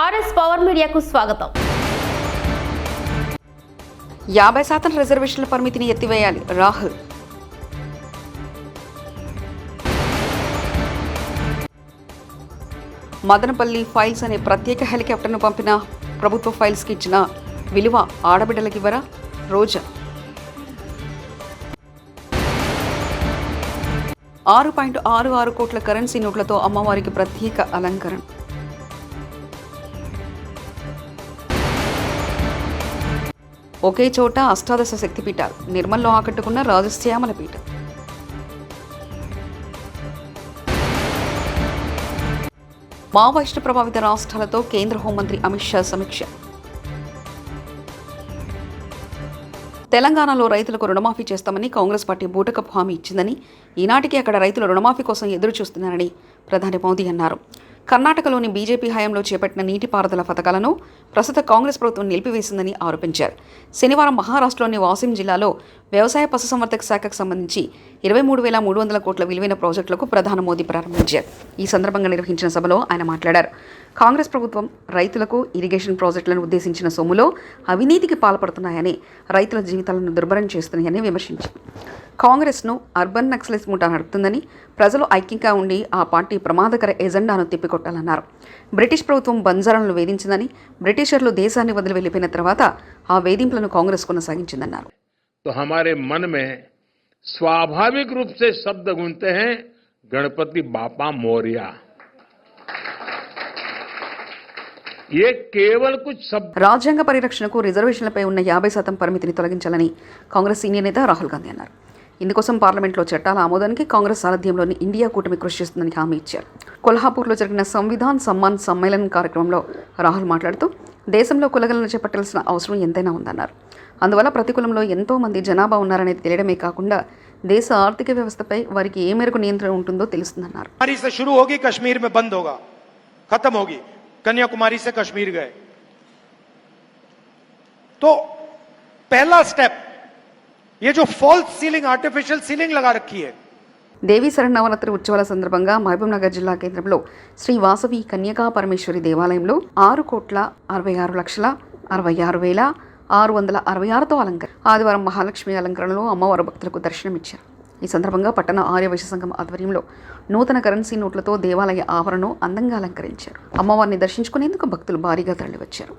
RS power మీడియాకు స్వాగతం. యాభై శాతం రిజర్వేషన్ల పరిమితిని ఎత్తివేయాలి. రాహుల్. మదనపల్లి ఫైల్స్ అనే ప్రత్యేక హెలికాప్టర్ను పంపిన ప్రభుత్వ ఫైల్స్కి ఇచ్చిన విలువ ఆడబిడ్డలకివ్వరా రోజా. ఆరు పాయింట్ ఆరు ఆరు కోట్ల కరెన్సీ నోట్లతో అమ్మవారికి ప్రత్యేక అలంకరణ. ఒకే చోట అష్టాదశ శక్తిపీఠాలు. నిర్మల్లో ఆకట్టుకున్న రాజశ్యామల పీఠం. మావోయిస్టు ప్రభావిత రాష్ట్రాలతో కేంద్ర హోంమంత్రి అమిత్ షా సమీక్ష. తెలంగాణలో రైతులకు రుణమాఫీ చేస్తామని కాంగ్రెస్ పార్టీ బూటకపు హామీ ఇచ్చిందని ఈనాటికి అక్కడ రైతులు రుణమాఫీ కోసం ఎదురు చూస్తున్నారని ప్రధాని మోదీ అన్నారు. కర్ణాటకలోని బీజేపీ హయాంలో చేపట్టిన నీటిపారుదల పథకాలను ప్రస్తుత కాంగ్రెస్ ప్రభుత్వం నిలిపివేసిందని ఆరోపించారు. శనివారం మహారాష్ట్రలోని వాసిం జిల్లాలో వ్యవసాయ పశుసంవర్ధక శాఖకు సంబంధించి ఇరవై మూడు వేల మూడు వందల కోట్ల విలువైన ప్రాజెక్టులకు ప్రధాని మోదీ ప్రారంభించారు. ఈ సందర్భంగా నిర్వహించిన సభలో ఆయన మాట్లాడారు. కాంగ్రెస్ ప్రభుత్వం రైతులకు ఇరిగేషన్ ప్రాజెక్టులను ఉద్దేశించిన సొమ్ములో అవినీతికి పాల్పడుతున్నాయని రైతుల జీవితాలను దుర్భరం చేస్తున్నాయని విమర్శించారు కాంగ్రెస్ను అర్బన్ నక్సలైట్స్ ముఠా నడుపుతుందని ప్రజలు ఐక్యంగా ఉండి ఆ పార్టీ ప్రమాదకర ఎజెండాను తిప్పికొట్టాలన్నారు. బ్రిటిష్ ప్రభుత్వం బంజారాలను వేధించిందని బ్రిటిషర్లు దేశాన్ని వదిలి వెళ్ళిపోయిన తర్వాత ఆ వేధింపులను కాంగ్రెస్ కొనసాగించిందన్నారు. तो हमारे मन में स्वाभाविक रूप से शब्द गूंजते हैं गणपति बापा मोरिया ये केवल कुछ शब्द రాజ్యాంగ పరిరక్షణకు రిజర్వేషన్లపై ఉన్న యాభై శాతం పరిమితిని తొలగించాలని కాంగ్రెస్ సీనియర్ నేత రాహుల్ గాంధీ అన్నారు ఇందుకోసం పార్లమెంట్లో చట్టాల ఆమోదానికి కాంగ్రెస్ సారథ్యంలోని ఇండియా కూటమి కృషి చేస్తుందని హామీ ఇచ్చారు కొల్హాపూర్లో జరిగిన సంవిధాన్ సమ్మాన్ సమ్మేళన్ కార్యక్రమంలో రాహుల్ మాట్లాడుతూ దేశంలో కులగలను చేపట్టాల్సిన అవసరం ఎంతైనా ఉందన్నారు అందువల్ల ప్రతికూలంలో ఎంతో మంది జనాభా ఉన్నారనేది తెలియడమే కాకుండా దేశ ఆర్థిక వ్యవస్థపై వారికి ఏ మేరకు నియంత్రణ ఉంటుందో తెలుస్తుందన్నారు कन्याकुमारी से शुरू होगी कश्मीर में बंद होगा खत्म होगी कन्याकुमारी से कश्मीर गए तो पहला स्टेप ये जो फॉल्स सीलिंग आर्टिफिशियल सीलिंग लगा रखी है దేవీ శరణవరాత్రి ఉత్సవాల సందర్భంగా మహబూబ్నగర్ జిల్లా కేంద్రంలో శ్రీ వాసవి కన్యకా పరమేశ్వరి దేవాలయంలో ఆరు కోట్ల అరవై ఆరు లక్షల అరవై ఆరు వేల ఆరు వందల అరవై ఆరుతో అలంకరణ ఆదివారం మహాలక్ష్మి అలంకరణలో అమ్మవారు భక్తులకు దర్శనమిచ్చారు. ఈ సందర్భంగా పట్టణ ఆర్యవైశ్య సంఘం ఆధ్వర్యంలో నూతన కరెన్సీ నోట్లతో దేవాలయ ఆవరణను అందంగా అలంకరించారు. అమ్మవారిని దర్శించుకునేందుకు భక్తులు భారీగా తరలివచ్చారు.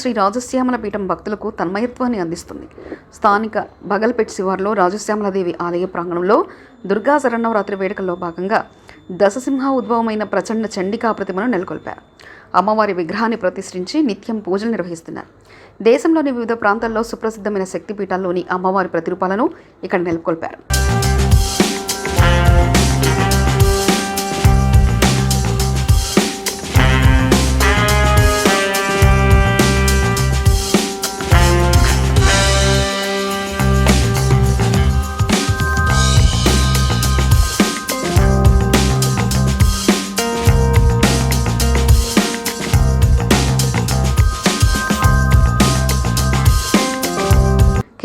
శ్రీ రాజశ్యామల పీఠం భక్తులకు తన్మయత్వాన్ని అందిస్తుంది. స్థానిక బగల్పేట్ శివార్లో రాజశ్యామలదేవి ఆలయ ప్రాంగణంలో దుర్గా శరణవరాత్రి వేడుకల్లో భాగంగా దశసింహ ఉద్భవమైన ప్రచండ చండికా ప్రతిమను నెలకొల్పారు. అమ్మవారి విగ్రహాన్ని ప్రతిష్ఠించి నిత్యం పూజలు నిర్వహిస్తున్నారు. దేశంలోని వివిధ ప్రాంతాల్లో సుప్రసిద్ధమైన శక్తిపీఠాల్లోని అమ్మవారి ప్రతిరూపాలను ఇక్కడ నెలకొల్పారు.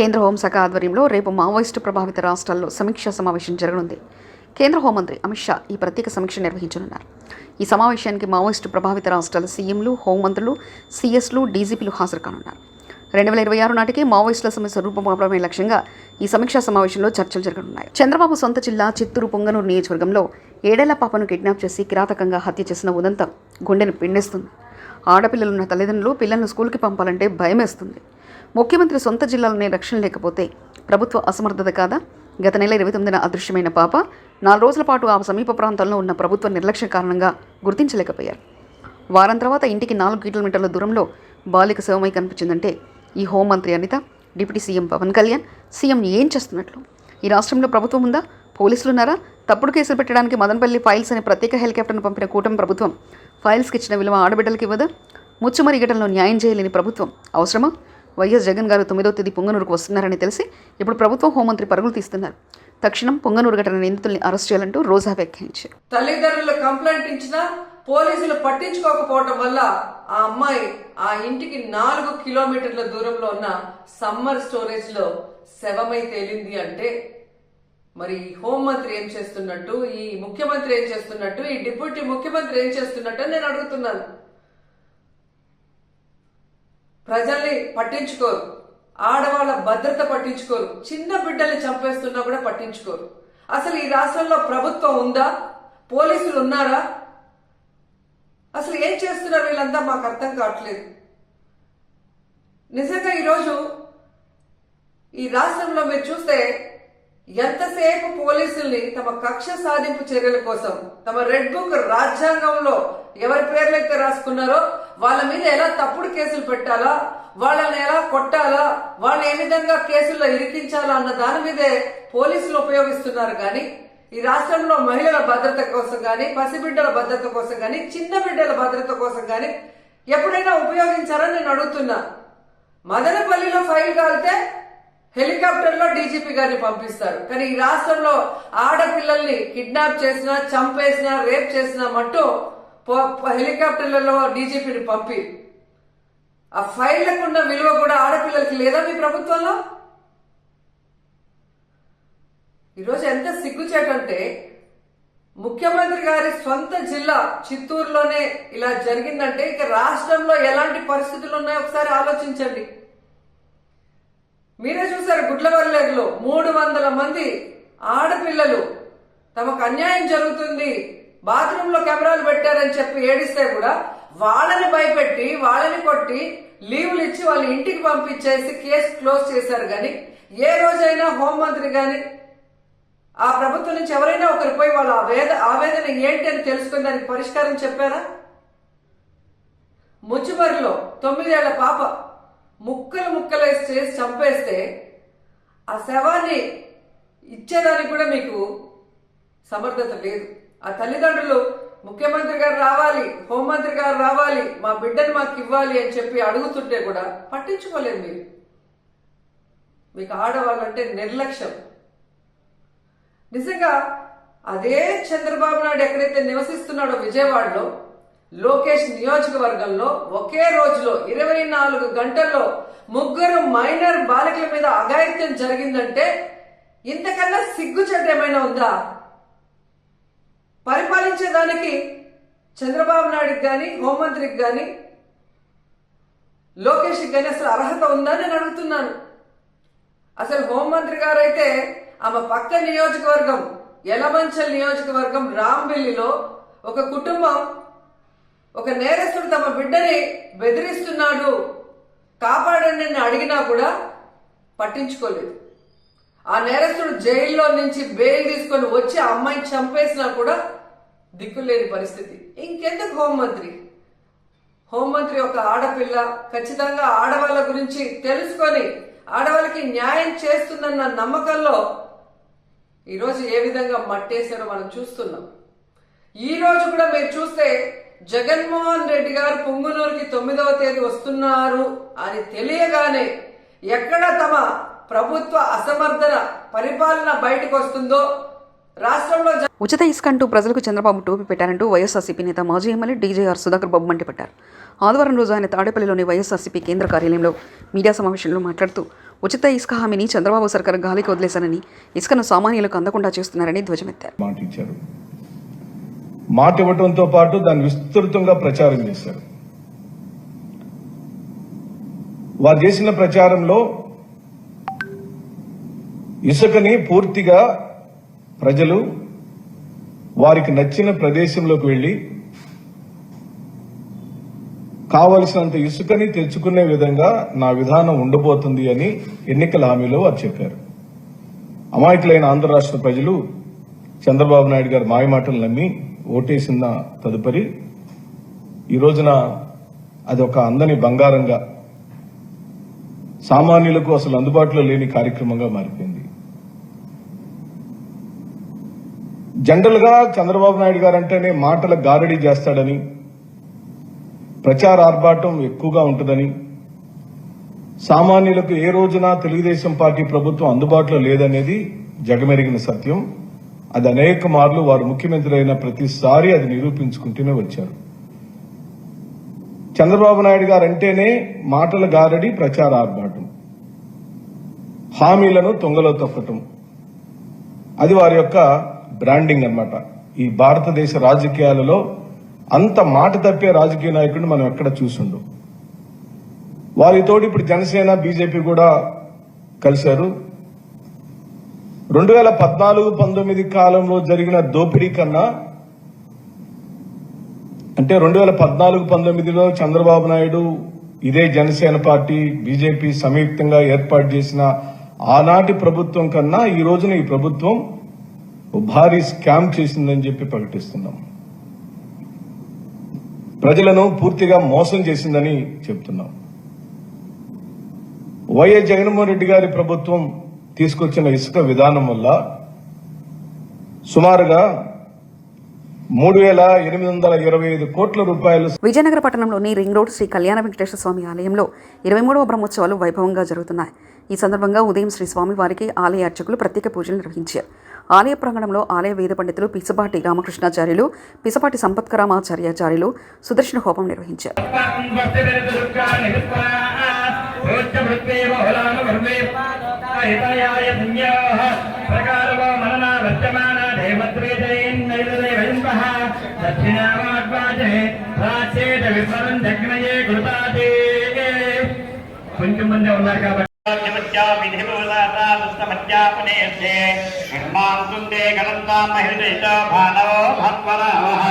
కేంద్ర హోంశాఖ ఆధ్వర్యంలో రేపు మావోయిస్టు ప్రభావిత రాష్ట్రాల్లో సమీక్షా సమావేశం జరగనుంది. కేంద్ర హోంమంత్రి అమిత్ షా ఈ ప్రత్యేక సమీక్ష నిర్వహించనున్నారు. ఈ సమావేశానికి మావోయిస్టు ప్రభావిత రాష్ట్రాల సీఎంలు హోంమంత్రులు సీఎస్లు డీజీపీలు హాజరు కానున్నారు. రెండు వేల ఇరవై ఆరు నాటికి మావోయిస్టుల సమస్య రూపమాపడమే లక్ష్యంగా ఈ సమీక్షా సమావేశంలో చర్చలు జరగనున్నాయి. చంద్రబాబు సొంత జిల్లా చిత్తూరు పొంగనూరు నియోజకవర్గంలో ఏడేళ్ళ పాపను కిడ్నాప్ చేసి కిరాతకంగా హత్య చేసిన ఉదంతం గుండెను పిండేస్తుంది. ఆడపిల్లలున్న తల్లిదండ్రులు పిల్లలను స్కూల్కి పంపాలంటే భయమేస్తుంది. ముఖ్యమంత్రి సొంత జిల్లాలోనే రక్షణ లేకపోతే ప్రభుత్వ అసమర్థత కాదా? గత నెల ఇరవై తొమ్మిదిన అదృశ్యమైన పాప నాలుగు రోజుల పాటు ఆ సమీప ప్రాంతంలో ఉన్న ప్రభుత్వ నిర్లక్ష్యం కారణంగా గుర్తించలేకపోయారు. వారం తర్వాత ఇంటికి నాలుగు కిలోమీటర్ల దూరంలో బాలిక శవమై కనిపించిందంటే ఈ హోంమంత్రి Anitha deputy CM Pawan Kalyan CM ఏం చేస్తున్నట్లు? ఈ రాష్ట్రంలో ప్రభుత్వం ఉందా? పోలీసులు ఉన్నారా? తప్పుడు కేసులు పెట్టడానికి మదనపల్లి ఫైల్స్ అనే ప్రత్యేక హెలికాప్టర్ను పంపిన కూటమి ప్రభుత్వం ఫైల్స్కి ఇచ్చిన విలువ ఆడబిడ్డలకి ఇవ్వదా? ముచ్చుమరి ఘటనలో న్యాయం చేయలేని ప్రభుత్వం అవసరమా? వైఎస్ జగన్ గారు తొమ్మిదవ తేదీ పొంగనూరుకు వస్తున్నారని తెలిసి ఇప్పుడు ప్రభుత్వం హోంమంత్రి పరుగులు తీస్తున్నారు. తక్షణం పొంగనూరు ఘటన నిందితుల్ని అరెస్ట్ చేయాలంటూ రోజా వ్యాఖ్యానించారు. తల్లిదండ్రులు కంప్లైంట్ ఇచ్చినా పోలీసులు పట్టించుకోకపోవటం వల్ల ఆ అమ్మాయి ఆ ఇంటికి నాలుగు కిలోమీటర్ల దూరంలో ఉన్న సమ్మర్ స్టోరేజ్లో శవమై తేలింది అంటే మరి హోంమంత్రి ఏం చేస్తున్నట్టు ఈ ముఖ్యమంత్రి ఏం చేస్తున్నట్టు ఈ డిప్యూటీ ముఖ్యమంత్రి ఏం చేస్తున్నట్టు నేను అడుగుతున్నాను. ప్రజల్ని పట్టించుకోరు. ఆడవాళ్ళ భద్రత పట్టించుకోరు. చిన్న బిడ్డల్ని చంపేస్తున్నా కూడా పట్టించుకోరు. అసలు ఈ రాష్ట్రంలో ప్రభుత్వం ఉందా? పోలీసులు ఉన్నారా? అసలు ఏం చేస్తున్నారు వీళ్ళంతా? మాకు అర్థం కావట్లేదు. నిజంగా ఈరోజు ఈ రాష్ట్రంలో మీరు చూస్తే ఎంతసేపు పోలీసుల్ని తమ కక్ష సాధింపు చర్యల కోసం తమ రెడ్ బుక్ రాజ్యాంగంలో ఎవరి పేర్లైతే రాసుకున్నారో వాళ్ళ మీద ఎలా తప్పుడు కేసులు పెట్టాలా వాళ్ళని ఎలా కొట్టాలా వాళ్ళని ఏ విధంగా కేసుల్లో ఇరికించాలా అన్న దాని మీదే పోలీసులు ఉపయోగిస్తున్నారు కానీ ఈ రాష్ట్రంలో మహిళల భద్రత కోసం కానీ పసిబిడ్డల భద్రత కోసం కానీ చిన్న బిడ్డల భద్రత కోసం కానీ ఎప్పుడైనా ఉపయోగించారని నేను అడుగుతున్నా. మదనపల్లిలో ఫైల్ కాలితే హెలికాప్టర్లో డీజీపీ గారిని పంపిస్తారు. కానీ ఈ రాష్ట్రంలో ఆడపిల్లల్ని కిడ్నాప్ చేసినా చంపేసినా రేప్ చేసినా మట్టు హెలికాప్టర్లలో డీజీపీని పంపి. ఆ ఫైళ్ళకు ఉన్న విలువ కూడా ఆడపిల్లలకి లేదా మీ ప్రభుత్వంలో? ఈరోజు ఎంత సిగ్గుచేటంటే ముఖ్యమంత్రి గారి సొంత జిల్లా చిత్తూరులోనే ఇలా జరిగిందంటే ఇక రాష్ట్రంలో ఎలాంటి పరిస్థితులు ఉన్నాయో ఒకసారి ఆలోచించండి. మీరే చూసారు గుడ్లవల్లేరులో మూడు వందల మంది ఆడపిల్లలు తమకు అన్యాయం జరుగుతుంది. బాత్రూమ్లో కెమెరాలు పెట్టారని చెప్పి ఏడిస్తే కూడా వాళ్ళని భయపెట్టి వాళ్ళని కొట్టి లీవులు ఇచ్చి వాళ్ళ ఇంటికి పంపించేసి కేసు క్లోజ్ చేశారు కానీ ఏ రోజైనా హోంమంత్రి గాని ఆ ప్రభుత్వం నుంచి ఎవరైనా ఒకరు పోయి వాళ్ళ ఆవేద ఆవేదన ఏంటి అని తెలుసుకుని దానికి పరిష్కారం చెప్పారా? ముచ్చుమరిలో తొమ్మిదేళ్ళ పాప ముక్కలు ముక్కలు చేసి చంపేస్తే ఆ శవాన్ని ఇచ్చేదానికి కూడా మీకు సమర్థత లేదు. ఆ తల్లిదండ్రులు ముఖ్యమంత్రి గారు రావాలి హోంమంత్రి గారు రావాలి మా బిడ్డను మాకు ఇవ్వాలి అని చెప్పి అడుగుతుంటే కూడా పట్టించుకోలేదు మీరు. మీకు ఆడవాళ్ళంటే నిర్లక్ష్యం. నిజంగా అదే చంద్రబాబు నాయుడు ఎక్కడైతే నివసిస్తున్నాడో విజయవాడలో లోకేష్ నియోజకవర్గంలో ఒకే రోజులో ఇరవై నాలుగు గంటల్లో ముగ్గురు మైనర్ బాలికల మీద అఘాయిత్యం జరిగిందంటే ఇంతకన్నా సిగ్గుచెట్టు ఏమైనా ఉందా? పరిపాలించేదానికి చంద్రబాబు నాయుడుకి కానీ హోంమంత్రికి కానీ లోకేష్కి కానీ అసలు అర్హత ఉందా నేను అడుగుతున్నాను. అసలు హోంమంత్రి గారు అయితే ఆమె పక్క నియోజకవర్గం ఎలమంచల్ నియోజకవర్గం రాంబిల్లిలో ఒక కుటుంబం ఒక నేరస్తుడు తమ బిడ్డని బెదిరిస్తున్నాడు. కాపాడండి అని అడిగినా కూడా పట్టించుకోలేదు. ఆ నేరస్తుడు జైల్లో నుంచి బెయిల్ తీసుకొని వచ్చి ఆ అమ్మాయిని చంపేసినా కూడా దిక్కులేని పరిస్థితి. ఇంకెందుకు హోంమంత్రి? హోంమంత్రి ఒక ఆడపిల్ల ఖచ్చితంగా ఆడవాళ్ళ గురించి తెలుసుకొని ఆడవాళ్ళకి న్యాయం చేస్తుందన్న నమ్మకంలో ఈరోజు ఏ విధంగా మట్టేశారో మనం చూస్తున్నాం. ఈ రోజు కూడా మీరు చూస్తే జగన్మోహన్ రెడ్డి గారు పొంగునూరుకి తొమ్మిదవ తేదీ వస్తున్నారు అని తెలియగానే ఎక్కడ తమ ప్రభుత్వ అసమర్థన పరిపాలన బయటకు వస్తుందో రాష్ట్రంలో ఉచిత ఇసుక అంటూ ప్రజలకు చంద్రబాబు టోపీ పెట్టారంటూ వైఎస్ఆర్సీపీ నేత మాజీ ఎమ్మెల్యే డీజేఆర్ సుధాకర్ బాబు మండిపడ్డారు. ఆదివారం రోజు ఆయన తాడేపల్లిలోని వైఎస్ఆర్సీపీ కేంద్ర కార్యాలయంలో మీడియా సమావేశంలో మాట్లాడుతూ ఉచిత ఇసుక హామీని చంద్రబాబు సర్కారు గాలికి వదిలేశానని ఇసుకను సామాన్యులకు అందకుండా చేస్తున్నారని ధ్వజమెత్తారు. మాట ఇవ్వటంతో పాటు దాన్ని విస్తృతంగా ప్రచారం చేశారు. వారు చేసిన ప్రచారంలో ఇసుకని పూర్తిగా ప్రజలు వారికి నచ్చిన ప్రదేశంలోకి వెళ్ళి కావలసినంత ఇసుకని తెచ్చుకునే విధంగా నా విధానం ఉండబోతుంది అని ఎన్నికల హామీలో వారు చెప్పారు. అమాయకులైన ఆంధ్ర రాష్ట్ర ప్రజలు చంద్రబాబు నాయుడు గారి మాయమాటలు నమ్మి ఓటేసిన తదుపరి? ఈ రోజున అది ఒక అందని బంగారంగా సామాన్యులకు అసలు అందుబాటులో లేని కార్యక్రమంగా మారిపోయింది. జనరల్గా చంద్రబాబు నాయుడు గారు అంటేనే మాటల గారడీ చేస్తాడని ప్రచార ఆర్భాటం ఎక్కువగా ఉంటుందని సామాన్యులకు ఏ రోజున తెలుగుదేశం పార్టీ ప్రభుత్వం అందుబాటులో లేదనేది జగమెరిగిన సత్యం. అది అనేక మార్లు వారు ముఖ్యమంత్రి అయిన ప్రతిసారి అది నిరూపించుకుంటూనే వచ్చారు. చంద్రబాబు నాయుడు గారు అంటేనే మాటల గారడి ప్రచార ఆర్భాటం. హామీలను తొంగలో తొక్కటం. అది వారి యొక్క బ్రాండింగ్ అన్నమాట. ఈ భారతదేశ రాజకీయాలలో అంత మాట తప్పే రాజకీయ నాయకుడిని మనం ఎక్కడ చూసుండు. వారితోటి ఇప్పుడు జనసేన బీజేపీ కూడా కలిశారు. రెండు వేల పద్నాలుగు పంతొమ్మిది కాలంలో జరిగిన దోపిడీ కన్నా అంటే రెండు వేల పద్నాలుగు పంతొమ్మిదిలో చంద్రబాబు నాయుడు ఇదే జనసేన పార్టీ బీజేపీ సంయుక్తంగా ఏర్పాటు చేసిన ఆనాటి ప్రభుత్వం కన్నా ఈ రోజున ఈ ప్రభుత్వం భారీ స్కామ్ చేసిందని చెప్పి ప్రకటిస్తున్నాం. ప్రజలను పూర్తిగా మోసం చేసిందని చెప్తున్నాం. వైఎస్ జగన్మోహన్ రెడ్డి గారి ప్రభుత్వం తీసుకొచ్చిన ఇసుక విధానం వల్ల సుమారుగా మూడు వేల ఎనిమిది వందల ఇరవై ఐదు కోట్ల రూపాయలు విజయనగర పట్టణంలోని రింగ్ రోడ్ శ్రీ కళ్యాణ వెంకటేశ్వర స్వామి ఆలయంలో ఇరవై మూడవ బ్రహ్మోత్సవాలు వైభవంగా జరుగుతున్నాయి ఈ సందర్భంగా ఉదయం శ్రీ స్వామి వారికి ఆలయ అర్చకులు ప్రత్యేక పూజలు నిర్వహించారు ఆలయ ప్రాంగణంలో ఆలయ వేద పండితులు పిసపాటి రామకృష్ణాచార్యులు పిసపాటి సంపత్కరామాచార్యాచార్యులు సుదర్శన హోమం నిర్వహించారు కొంచెం మంది ఉన్నారు కాబట్టి. నిర్మాంతుందే గణంతా మహిళ భానవో భత్వరావః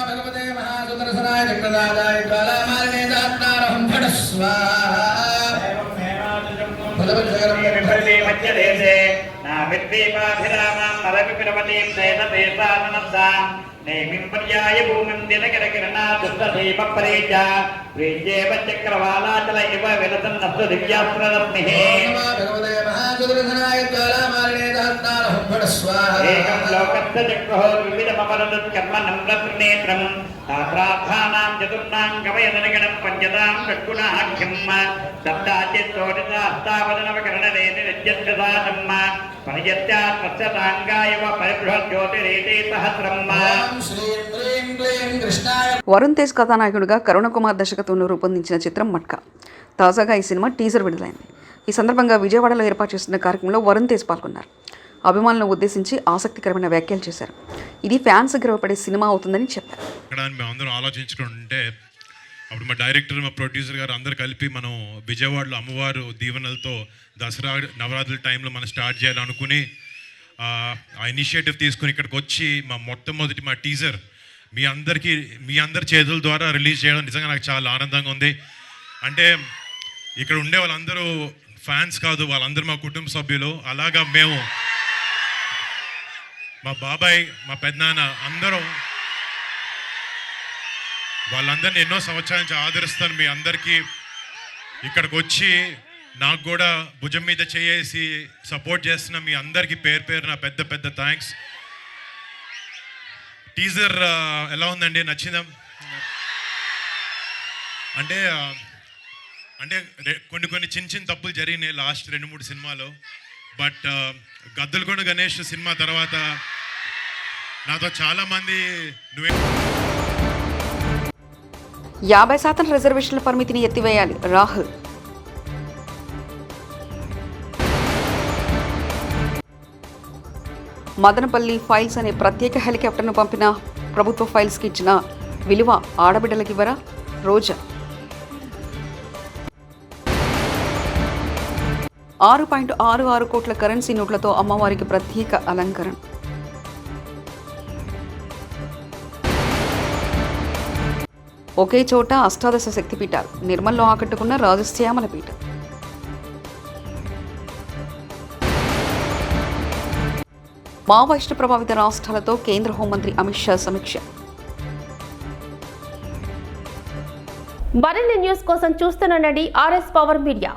భగవతే మహాసుదర్శనాయ చక్రరాజాయ జ్వాలామాలినే దాత్తారహం ఫట విభర్తి మధ్యదేశే నా విద్వీపాభిరామాం నరపి పిరవతీం దేశదేశాననస్సాం నేమిం పర్యాయ భూమిం దినకర కిరణా దుష్టధీమ పరీచ ప్రీత్యేవ చక్రవాలాచల ఇవ విలసన్నస్తు దివ్యాస్త్రరత్నిః భగవదేవ ఏకం లోకస్య కర్మ నమ్రత్రినేత్రం చతుర్ణాం కవయదనగణం పరిజత్యాత్మస్యతాంగాయవ పరిబృహజ్యోతిరేతే సహస్రమ్మ వరుణ్ తేజ్ కథానాయకుడిగా కరుణ కుమార్ దర్శకత్వంలో రూపొందించిన చిత్రం మట్కా. తాజాగా ఈ సినిమా టీజర్ విడుదలైంది. ఈ సందర్భంగా విజయవాడలో ఏర్పాటు చేస్తున్న కార్యక్రమంలో వరుణ్ తేజ్ పాల్గొన్నారు. అభిమానులను ఉద్దేశించి ఆసక్తికరమైన వ్యాఖ్యలు చేశారు. ఇది ఫ్యాన్స్ గర్వపడే సినిమా అవుతుందని చెప్పారు. ఇక్కడ అని ఆలోచించుకుంటే అప్పుడు మా డైరెక్టర్ మా ప్రొడ్యూసర్ గారు అందరు కలిపి మనం విజయవాడలో అమ్మవారు దీవెనలతో దసరా నవరాత్రుల టైంలో మనం స్టార్ట్ చేయాలనుకుని ఆ ఇనిషియేటివ్ తీసుకుని ఇక్కడికి వచ్చి మా మొట్టమొదటి మా టీజర్ మీ అందరికీ మీ అందరి చేతుల ద్వారా రిలీజ్ చేయడం నిజంగా నాకు చాలా ఆనందంగా ఉంది. అంటే ఇక్కడ ఉండే వాళ్ళందరూ ఫ్యాన్స్ కాదు వాళ్ళందరూ మా కుటుంబ సభ్యులు. అలాగా మేము మా బాబాయ్ మా పెద్దనాన్న అందరం వాళ్ళందరినీ ఎన్నో సంవత్సరాల నుంచి ఆదరిస్తాను. మీ అందరికీ ఇక్కడికి వచ్చి నాకు కూడా భుజం మీద చేసి సపోర్ట్ చేస్తున్న మీ అందరికీ పేరు పేరు నా పెద్ద పెద్ద థ్యాంక్స్ టీజర్ ఎలా ఉందండి? నచ్చిందా? అంటే అంటే కొన్ని కొన్ని చిన్న చిన్న తప్పులు జరిగినాయి లాస్ట్ రెండు మూడు సినిమాలో. బట్ గద్దలకొండ గణేష్ సినిమా తర్వాత నాతో చాలామంది నువ్వే యాభై శాతం రిజర్వేషన్ల పరిమితిని ఎత్తివేయాలి. రాహుల్. మదనపల్లి ఫైల్స్ అనే ప్రత్యేక హెలికాప్టర్ను పంపిన ప్రభుత్వ ఫైల్స్కి ఇచ్చిన విలువ ఆడబిడ్డలకి ఇవ్వరా? రోజా. ఆరు పాయింట్ ఆరు ఆరు కోట్ల కరెన్సీ నోట్లతో అమ్మవారికి ప్రత్యేక అలంకరణ. ఒకే చోట అష్టాదశ శక్తిపీఠాలు నిర్మల్లో ఆకట్టుకున్న రాజశ్యామల పీఠం. మావోయిస్టు ప్రభావిత రాష్ట్రాలతో కేంద్ర హోంమంత్రి అమిత్ షా సమీక్ష. మరిన్ని న్యూస్ కోసం చూస్తూనండి ఆర్ఎస్ పవర్ మీడియా.